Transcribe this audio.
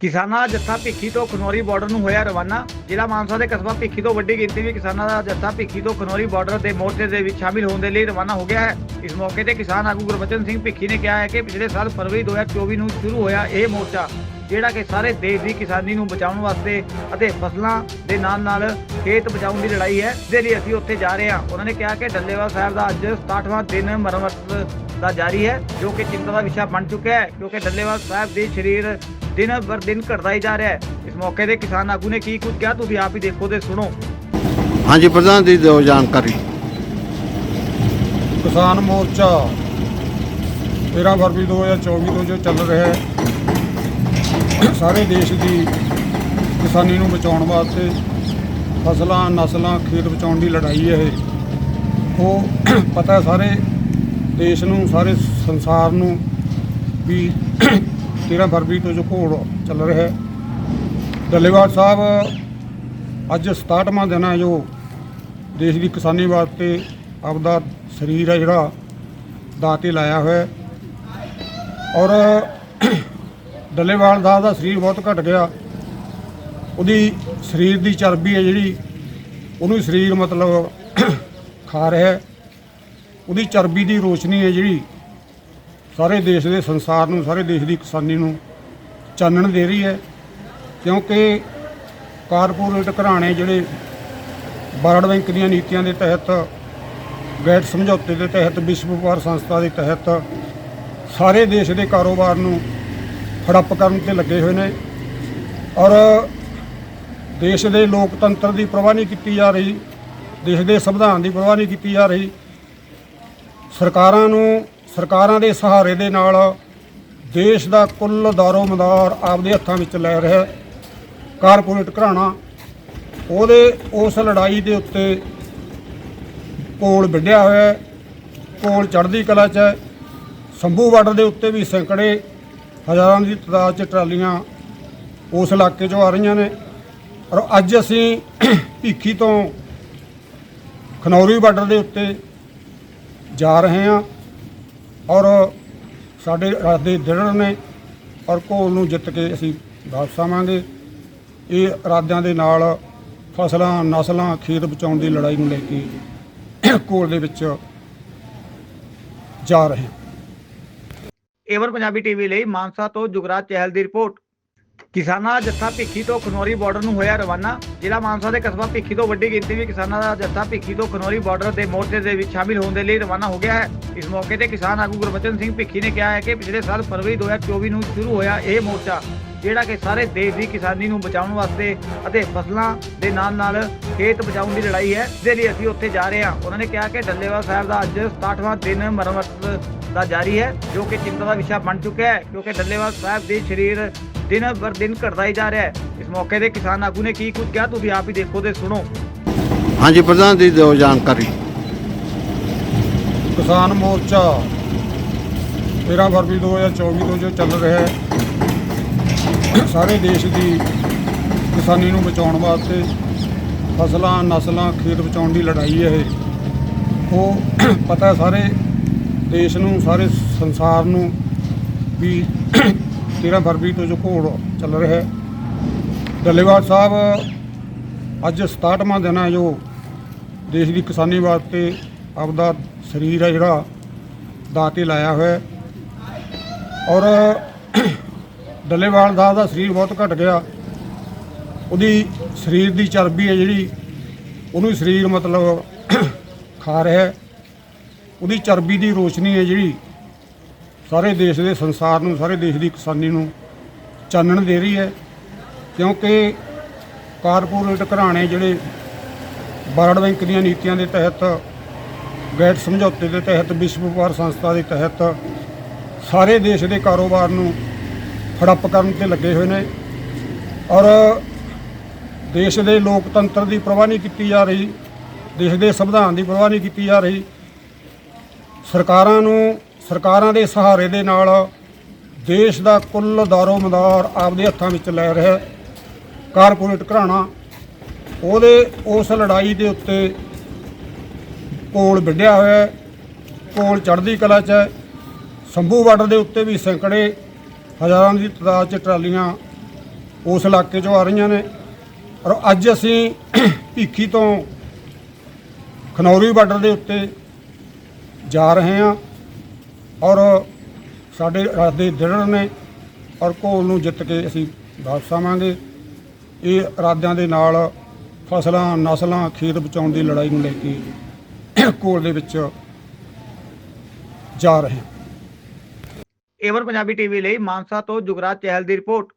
ਕਿਸਾਨਾਂ ਦਾ ਜੱਥਾ ਭਿੱਖੀ ਤੋਂ ਖਨੌਰੀ ਬਾਰਡਰ ਨੂੰ ਹੋਇਆ ਰਵਾਨਾ। ਜ਼ਿਲ੍ਹਾ ਮਾਨਸਾ ਦੇ ਕਸਬਾ ਭਿੱਖੀ ਤੋਂ ਵੱਡੀ ਗਿਣਤੀ ਵਿੱਚ ਕਿਸਾਨਾਂ ਦਾ ਜੱਥਾ ਭਿੱਖੀ ਤੋਂ ਖਨੌਰੀ ਬਾਰਡਰ ਦੇ ਮੋਰਚੇ ਦੇ ਵਿੱਚ ਸ਼ਾਮਿਲ ਹੋਣ ਦੇ ਲਈ ਰਵਾਨਾ ਹੋ ਗਿਆ ਹੈ। ਇਸ ਮੌਕੇ ਤੇ ਕਿਸਾਨ ਆਗੂ ਗੁਰਬਚਨ ਸਿੰਘ ਭਿੱਖੀ ਨੇ ਕਿਹਾ ਹੈ ਕਿ ਪਿਛਲੇ ਸਾਲ ਫਰਵਰੀ 2024 ਨੂੰ ਸ਼ੁਰੂ ਹੋਇਆ ਇਹ ਮੋਰਚਾ, ਜਿਹੜਾ ਕਿ ਸਾਰੇ ਦੇਸ਼ ਦੀ ਕਿਸਾਨੀ ਨੂੰ ਬਚਾਉਣ ਵਾਸਤੇ ਅਤੇ ਫਸਲਾਂ ਦੇ ਨਾਲ ਨਾਲ ਖੇਤ ਬਚਾਉਣ ਦੀ ਲੜਾਈ ਹੈ ਇਸ ਲਈ ਅਸੀਂ ਉੱਥੇ ਜਾ ਰਹੇ ਹਾਂ। ਉਹਨਾਂ ਨੇ ਕਿਹਾ ਕਿ ਡੱਲੇਵਾਲ ਸਾਹਿਬ ਦਾ ਅੱਜ 67ਵਾਂ ਦਿਨ ਮਰਮਤ ਦਾ ਜਾਰੀ ਹੈ, ਜੋ ਕਿ ਚਿੰਤਾ ਦਾ ਵਿਸ਼ਾ ਬਣ ਚੁੱਕਿਆ ਹੈ, ਕਿਉਂਕਿ ਡੱਲੇਵਾਲ ਸਾਹਿਬ ਦੇ ਸਰੀਰ ਦਿਨ ਬਰ ਦਿਨ ਘਟਦਾ ਹੀ ਜਾ ਰਿਹਾ ਹੈ। ਇਸ ਮੌਕੇ ਤੇ ਕਿਸਾਨ ਆਗੂ ਨੇ ਕੀ ਕੁਝ ਕਿਹਾ ਤੁਸੀਂ ਆਪ ਹੀ ਦੇਖੋ ਤੇ ਸੁਣੋ। ਹਾਂਜੀ ਪ੍ਰਧਾਨ ਜੀ ਦਿਓ ਜਾਣਕਾਰੀ। ਕਿਸਾਨ ਮੋਰਚਾ 13 ਫਰਵਰੀ 2024 ਤੋਂ ਜੋ ਚੱਲ ਰਿਹਾ ਹੈ ਸਾਰੇ ਦੇਸ਼ ਦੀ ਕਿਸਾਨੀ ਨੂੰ ਬਚਾਉਣ ਵਾਸਤੇ ਫਸਲਾਂ ਨਸਲਾਂ ਖੇਤ ਬਚਾਉਣ ਦੀ ਲੜਾਈ ਹੈ ਇਹ। ਉਹ ਪਤਾ ਹੈ ਸਾਰੇ ਦੇਸ਼ ਨੂੰ ਸਾਰੇ ਸੰਸਾਰ ਨੂੰ ਵੀ 13 ਫਰਵਰੀ ਤੋਂ ਜੋ ਘੋੜ ਚੱਲ ਰਿਹਾ ਹੈ। ਡੱਲੇਵਾਲ ਸਾਹਿਬ, ਅੱਜ 67ਵਾਂ ਦਿਨ ਹੈ ਜੋ ਦੇਸ਼ ਦੀ ਕਿਸਾਨੀ ਵਾਸਤੇ ਆਪਦਾ ਸਰੀਰ ਹੈ ਜਿਹੜਾ, ਦਾਅ ਤੇ ਲਾਇਆ ਹੋਇਆ ਔਰ ਡੱਲੇਵਾਲ ਸਾਹਿਬ ਦਾ ਸਰੀਰ ਬਹੁਤ ਘਟ ਗਿਆ। ਉਹਦੀ ਸਰੀਰ ਦੀ ਚਰਬੀ ਹੈ ਜਿਹੜੀ, ਉਹਨੂੰ ਸਰੀਰ ਮਤਲਬ ਖਾ ਰਿਹਾ ਉਹਦੀ ਚਰਬੀ ਦੀ ਰੋਸ਼ਨੀ ਹੈ ਜਿਹੜੀ ਸਾਰੇ ਦੇਸ਼ ਦੇ ਸੰਸਾਰ ਨੂੰ, ਸਾਰੇ ਦੇਸ਼ ਦੀ ਕਿਸਾਨੀ ਨੂੰ ਚਾਨਣ ਦੇ ਰਹੀ ਹੈ, ਕਿਉਂਕਿ ਕਾਰਪੋਰੇਟ ਘਰਾਣੇ ਜਿਹੜੇ ਵਰਲਡ ਬੈਂਕ ਦੀਆਂ ਨੀਤੀਆਂ ਦੇ ਤਹਿਤ ਗੈਟ ਸਮਝੌਤੇ ਦੇ ਤਹਿਤ, ਵਿਸ਼ਵ ਵਪਾਰ ਸੰਸਥਾ ਦੇ ਤਹਿਤ ਸਾਰੇ ਦੇਸ਼ ਦੇ ਕਾਰੋਬਾਰ ਨੂੰ ਹੜੱਪ ਕਰਨ ਤੇ ਲੱਗੇ ਹੋਏ ਨੇ ਔਰ ਦੇਸ਼ ਦੇ ਲੋਕਤੰਤਰ ਦੀ ਪਰਵਾਹ ਨਹੀਂ ਕੀਤੀ ਜਾ ਰਹੀ, ਦੇਸ਼ ਦੇ ਸੰਵਿਧਾਨ ਦੀ ਪਰਵਾਹ ਨਹੀਂ ਕੀਤੀ ਜਾ ਰਹੀ, ਸਰਕਾਰਾਂ ਨੂੰ ਸਰਕਾਰਾਂ ਦੇ ਸਹਾਰੇ ਦੇ ਨਾਲ ਦੇਸ਼ ਦਾ ਕੁੱਲ ਦਾਰੋ ਮਦਾਰ ਆਪਦੇ ਹੱਥਾਂ ਵਿੱਚ ਲੈ ਰਿਹਾ ਕਾਰਪੋਰੇਟ ਘਰਾਣਾ, ਉਹਦੇ ਉਸ ਲੜਾਈ ਦੇ ਉੱਤੇ ਕੋਲ ਵਿੱਢਿਆ ਹੋਇਆ ਹੈ। ਕੋਲ ਚੜ੍ਹਦੀ ਕਲਾ 'ਚ ਹੈ। ਸੰਭੂ ਬਾਰਡਰ ਦੇ ਉੱਤੇ ਵੀ ਸੈਂਕੜੇ ਹਜ਼ਾਰਾਂ ਦੀ ਤਾਦਾਦ 'ਚ ਟਰਾਲੀਆਂ ਉਸ ਇਲਾਕੇ 'ਚੋਂ ਆ ਰਹੀਆਂ ਨੇ। ਔਰ ਅੱਜ ਅਸੀਂ ਭੀਖੀ ਤੋਂ ਖਨੌਰੀ ਬਾਰਡਰ ਦੇ ਉੱਤੇ ਜਾ ਰਹੇ ਹਾਂ। ਔਰ ਸਾਡੇ ਇਰਾਦੇ ਦ੍ਰਿੜ ਨੇ ਔਰ ਘੋਲ ਨੂੰ ਜਿੱਤ ਕੇ ਅਸੀਂ ਵਾਪਸ ਆਵਾਂਗੇ। ਇਹ ਇਰਾਦਿਆਂ ਦੇ ਨਾਲ ਫਸਲਾਂ, ਨਸਲਾਂ, ਖੇਤ ਬਚਾਉਣ ਦੀ ਲੜਾਈ ਨੂੰ ਲੈ ਕੇ ਘੋਲ ਦੇ ਵਿੱਚ ਜਾ ਰਹੇ ਹਾਂ। ਏਵਰ ਪੰਜਾਬੀ ਟੀਵੀ ਲਈ ਮਾਨਸਾ ਤੋਂ ਜੁਗਰਾਜ ਚਹਿਲ ਦੀ ਰਿਪੋਰਟ। ਕਿਸਾਨਾਂ ਦਾ ਜੱਥਾ ਭਿੱਖੀ ਤੋਂ ਖਨੌਰੀ ਬਾਰਡਰ ਨੂੰ ਹੋਇਆ ਰਵਾਨਾ। ਜ਼ਿਲ੍ਹਾ ਮਾਨਸਾ ਦੇ ਕਸਬਾ ਭਿੱਖੀ ਤੋਂ ਵੱਡੀ ਗਿਣਤੀ ਵਿੱਚ ਕਿਸਾਨਾਂ ਦਾ ਜੱਥਾ ਭਿੱਖੀ ਤੋਂ ਖਨੌਰੀ ਬਾਰਡਰ ਦੇ ਮੋਰਚੇ ਦੇ ਵਿੱਚ ਸ਼ਾਮਿਲ ਹੋਣ ਦੇ ਲਈ ਰਵਾਨਾ ਹੋ ਗਿਆ ਹੈ। ਇਸ ਮੌਕੇ ਤੇ ਕਿਸਾਨ ਆਗੂ ਗੁਰਬਚਨ ਸਿੰਘ ਭਿੱਖੀ ਨੇ ਕਿਹਾ ਹੈ ਕਿ ਪਿਛਲੇ ਸਾਲ ਫਰਵਰੀ 2024 ਨੂੰ ਸ਼ੁਰੂ ਹੋਇਆ ਇਹ ਮੋਰਚਾ, ਜਿਹੜਾ ਕਿ ਸਾਰੇ ਦੇਸ਼ ਦੀ ਕਿਸਾਨੀ ਨੂੰ ਬਚਾਉਣ ਵਾਸਤੇ ਅਤੇ ਫਸਲਾਂ ਦੇ ਨਾਲ ਨਾਲ ਖੇਤ ਬਚਾਉਣ ਦੀ ਲੜਾਈ ਹੈ। ਦੇ ਲਈ ਅਸੀਂ ਉੱਥੇ ਜਾ ਰਹੇ ਹਾਂ। ਉਹਨਾਂ ਨੇ ਕਿਹਾ ਕਿ ਡੱਲੇਵਾਲ ਸਾਹਿਬ ਦਾ ਅੱਜ 67ਵਾਂ ਦਿਨ ਮਰਮਤ ਦਾ ਜਾਰੀ ਹੈ, ਜੋ ਕਿ ਚਿੰਤਾ ਦਾ ਵਿਸ਼ਾ ਬਣ ਚੁੱਕਿਆ ਹੈ, ਕਿਉਂਕਿ ਡੱਲੇਵਾਲ ਸਾਹਿਬ ਦੇ ਸਰੀਰ ਦਿਨ ਬਰ ਦਿਨ ਘਟਦਾ ਹੀ ਜਾ ਰਿਹਾ ਹੈ। ਇਸ ਮੌਕੇ ਤੇ ਕਿਸਾਨ ਆਗੂ ਨੇ ਕੀ ਕੁਝ ਕਿਹਾ ਤੁਸੀਂ ਆਪ ਹੀ ਦੇਖੋ ਤੇ ਸੁਣੋ। ਹਾਂਜੀ ਪ੍ਰਧਾਨ ਜੀ ਦਿਓ ਜਾਣਕਾਰੀ। ਕਿਸਾਨ ਮੋਰਚਾ 13 ਫਰਵਰੀ 2024 ਤੋਂ ਜੋ ਚੱਲ ਰਿਹਾ ਹੈ ਸਾਰੇ ਦੇਸ਼ ਦੀ ਕਿਸਾਨੀ ਨੂੰ ਬਚਾਉਣ ਵਾਸਤੇ ਫਸਲਾਂ ਨਸਲਾਂ ਖੇਤ ਬਚਾਉਣ ਦੀ ਲੜਾਈ ਹੈ ਇਹ। ਉਹ ਪਤਾ ਹੈ ਸਾਰੇ ਦੇਸ਼ ਨੂੰ ਸਾਰੇ ਸੰਸਾਰ ਨੂੰ ਵੀ 13 ਫਰਵਰੀ ਤੋਂ ਜੋ ਘੋੜ ਚੱਲ ਰਿਹਾ ਹੈ। ਡੱਲੇਵਾਲ ਸਾਹਿਬ, ਅੱਜ 67ਵਾਂ ਦਿਨ ਹੈ ਜੋ ਦੇਸ਼ ਦੀ ਕਿਸਾਨੀ ਵਾਸਤੇ ਆਪਦਾ ਸਰੀਰ ਹੈ ਜਿਹੜਾ ਦਾਅ ਤੇ ਲਾਇਆ ਹੋਇਆ ਔਰ ਡੱਲੇਵਾਲ ਸਾਹਿਬ ਦਾ ਸਰੀਰ ਬਹੁਤ ਘਟ ਗਿਆ। ਉਹਦੀ ਸਰੀਰ ਦੀ ਚਰਬੀ ਹੈ ਜਿਹੜੀ, ਉਹਨੂੰ ਸਰੀਰ ਮਤਲਬ ਖਾ ਰਿਹਾ ਉਹਦੀ ਚਰਬੀ ਦੀ ਰੋਸ਼ਨੀ ਹੈ ਜਿਹੜੀ ਸਾਰੇ ਦੇਸ਼ ਦੇ ਸੰਸਾਰ ਨੂੰ, ਸਾਰੇ ਦੇਸ਼ ਦੀ ਕਿਸਾਨੀ ਨੂੰ ਚਾਨਣ ਦੇ ਰਹੀ ਹੈ ਕਿਉਂਕਿ ਕਾਰਪੋਰੇਟ ਘਰਾਣੇ ਜਿਹੜੇ ਵਰਲਡ ਬੈਂਕ ਦੀਆਂ ਨੀਤੀਆਂ ਦੇ ਤਹਿਤ ਗੈਟ ਸਮਝੌਤੇ ਦੇ ਤਹਿਤ, ਵਿਸ਼ਵ ਵਪਾਰ ਸੰਸਥਾ ਦੇ ਤਹਿਤ ਸਾਰੇ ਦੇਸ਼ ਦੇ ਕਾਰੋਬਾਰ ਨੂੰ ਹੜੱਪ ਕਰਨ ਤੇ ਲੱਗੇ ਹੋਏ ਨੇ ਔਰ ਦੇਸ਼ ਦੇ ਲੋਕਤੰਤਰ ਦੀ ਪਰਵਾਹ ਨਹੀਂ ਕੀਤੀ ਜਾ ਰਹੀ, ਦੇਸ਼ ਦੇ ਸੰਵਿਧਾਨ ਦੀ ਪਰਵਾਹ ਨਹੀਂ ਕੀਤੀ ਜਾ ਰਹੀ, ਸਰਕਾਰਾਂ ਨੂੰ ਸਰਕਾਰਾਂ ਦੇ ਸਹਾਰੇ ਦੇ ਨਾਲ ਦੇਸ਼ ਦਾ ਕੁੱਲ ਦਾਰੋ ਮਦਾਰ ਆਪਦੇ ਹੱਥਾਂ ਵਿੱਚ ਲੈ ਰਿਹਾ ਕਾਰਪੋਰੇਟ ਘਰਾਣਾ। ਉਹਦੇ ਉਸ ਲੜਾਈ ਦੇ ਉੱਤੇ ਕੋਲ ਵਿੱਢਿਆ ਹੋਇਆ ਹੈ, ਕੋਲ ਚੜ੍ਹਦੀ ਕਲਾ 'ਚ ਹੈ। ਸੰਭੂ ਬਾਰਡਰ ਦੇ ਉੱਤੇ ਵੀ ਸੈਂਕੜੇ ਹਜ਼ਾਰਾਂ ਦੀ ਤਾਦਾਦ 'ਚ ਟਰਾਲੀਆਂ ਉਸ ਇਲਾਕੇ 'ਚੋਂ ਆ ਰਹੀਆਂ ਨੇ। ਔਰ ਅੱਜ ਅਸੀਂ ਭੀਖੀ ਤੋਂ ਖਨੌਰੀ ਬਾਰਡਰ ਦੇ ਉੱਤੇ ਜਾ ਰਹੇ ਹਾਂ। ਔਰ ਸਾਡੇ ਇਰਾਦੇ ਦ੍ਰਿੜ ਨੇ ਔਰ ਘੋਲ ਨੂੰ ਜਿੱਤ ਕੇ ਅਸੀਂ ਵਾਪਸ ਆਵਾਂਗੇ। ਇਹ ਇਰਾਦਿਆਂ ਦੇ ਨਾਲ ਫਸਲਾਂ, ਨਸਲਾਂ, ਖੇਤ ਬਚਾਉਣ ਦੀ ਲੜਾਈ ਨੂੰ ਲੈ ਕੇ ਘੋਲ ਦੇ ਵਿੱਚ ਜਾ ਰਹੇ ਹਾਂ। ਏਵਰ ਪੰਜਾਬੀ ਟੀਵੀ ਲਈ ਮਾਨਸਾ ਤੋਂ ਜੁਗਰਾਜ ਚਹਿਲ ਦੀ ਰਿਪੋਰਟ।